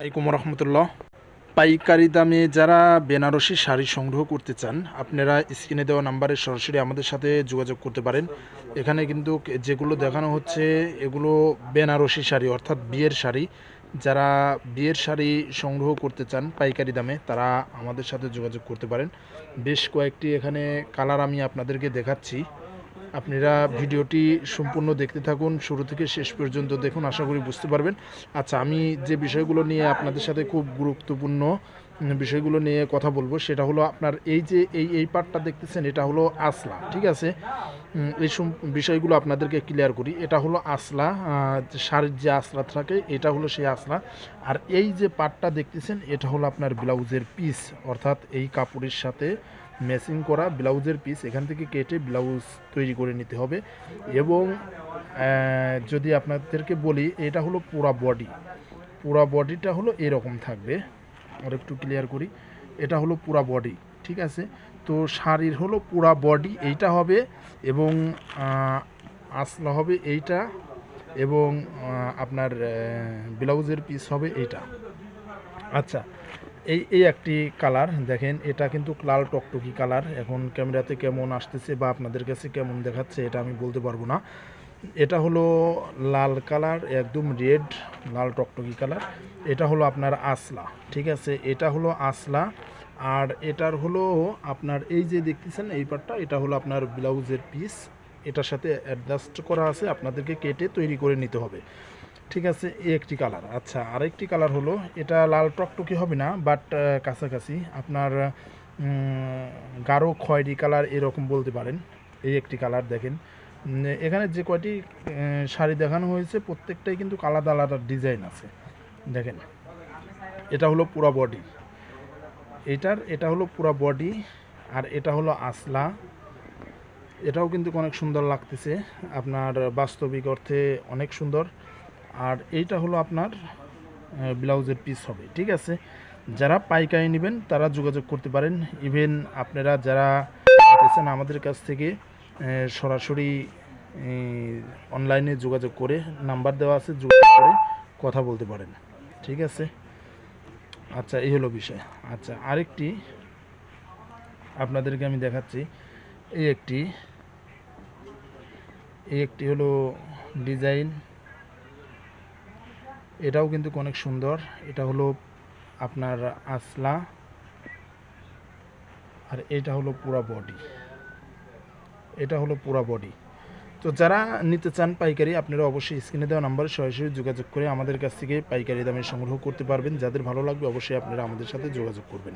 আলাইকুম রহমতুল্লাহ। পাইকারি দামে যারা বেনারসি শাড়ি সংগ্রহ করতে চান, আপনারা স্ক্রিনে দেওয়া নাম্বারে সরাসরি আমাদের সাথে যোগাযোগ করতে পারেন। এখানে কিন্তু যেগুলো দেখানো হচ্ছে, এগুলো বেনারসি শাড়ি, অর্থাৎ বিয়ের শাড়ি। যারা বিয়ের শাড়ি সংগ্রহ করতে চান পাইকারি দামে, তারা আমাদের সাথে যোগাযোগ করতে পারেন। বেশ কয়েকটি এখানে কালার আমি আপনাদেরকে দেখাচ্ছি। আপনারা ভিডিওটি সম্পূর্ণ দেখতে থাকুন। শুরু থেকে শেষ পর্যন্ত দেখুন, আশা করি বুঝতে পারবেন। আচ্ছা আমি যে বিষয়গুলো নিয়ে আপনাদের সাথে খুব গুরুত্বপূর্ণ বিষয়গুলো নিয়ে কথা বলব, সেটা হলো আপনার এই যে এই এই পার্টটা দেখতেছেন, এটা হলো আসলা, ঠিক আছে? এই বিষয়গুলো আপনাদেরকে ক্লিয়ার করি। এটা হলো আসলা শাড়ির যে আসলা থাকে, এটা হলো সেই আসলা। আর এই যে পাটটা দেখতেছেন, এটা হলো আপনার ব্লাউজের পিস অর্থাৎ এই কাপড়ের সাথে ম্যাচিং করা ব্লাউজের পিস এখান থেকে কেটে ব্লাউজ তৈরি করে নিতে হবে। এবং যদি আপনাদেরকে বলি, এটা হলো পুরা বডি পুরা বডিটা হলো এরকম থাকবে। আর একটু ক্লিয়ার করি। এটা হলো পুরা বডি ঠিক আছে? তো শাড়ির হলো পুরা বডি এইটা হবে এবং আসলা হবে এইটা এবং আপনার ব্লাউজের পিস হবে এইটা। আচ্ছা এই এই একটি কালার দেখেন, এটা কিন্তু লাল টকটকি কালার এখন ক্যামেরাতে কেমন আসতেছে বা আপনাদের কাছে কেমন দেখাচ্ছে এটা আমি বলতে পারব না। এটা হলো লাল কালার একদম রেড লাল টকটকি কালার এটা হলো আপনার আসলা, ঠিক আছে? এটা হলো আসলা আর এটার হলো আপনার এই যে দেখতেছেন, এই পার্টটা এটা হলো আপনার ব্লাউজের পিস এটার সাথে অ্যাডজাস্ট করা আছে, আপনাদেরকে কেটে তৈরি করে নিতে হবে। ঠিক আছে, এই একটি কালার আচ্ছা আরেকটি কালার হলো, এটা লাল টকটকি হবে না বাট কাছাকাছি আপনার গাঢ় খয়েরি কালার এরকম বলতে পারেন। এই একটি কালার দেখেন। এখানে যে কয়টি শাড়ি দেখানো হয়েছে, প্রত্যেকটাই কিন্তু আলাদা আলাদা ডিজাইন আছে। দেখেন, এটা হলো পুরা বডি এটার, এটা হলো পুরা বডি আর এটা হলো আসলা। এটাও কিন্তু অনেক সুন্দর লাগতেছে। আপনার বাস্তবিক অর্থে অনেক সুন্দর। আর এইটা হলো আপনার ব্লাউজের পিস হবে, ঠিক আছে? যারা পাইকারি নেবেন, তারা যোগাযোগ করতে পারেন। ইভেন আপনারা যারা নিতেছেন আমাদের কাছ থেকে সরাসরি অনলাইনে যোগাযোগ করে নাম্বার দেওয়া আছে, যোগাযোগ করে কথা বলতে পারেন, ঠিক আছে? আচ্ছা এই হলো বিষয়। আচ্ছা আরেকটি আপনাদেরকে আমি দেখাচ্ছি। এই একটি এই একটি হলো ডিজাইন। এটাও কিন্তু অনেক সুন্দর। এটা হলো আপনার আসলা আর এটা হলো পুরা বডি এটা হলো পুরা বডি তো যারা নিতে চান পাইকারি, আপনারা অবশ্যই স্ক্রিনে দেওয়া নাম্বারে সরাসরি যোগাযোগ করে আমাদের কাছ থেকে পাইকারি দামে সংগ্রহ করতে পারবেন। যাদের ভালো লাগবে, অবশ্যই আপনারা আমাদের সাথে যোগাযোগ করবেন।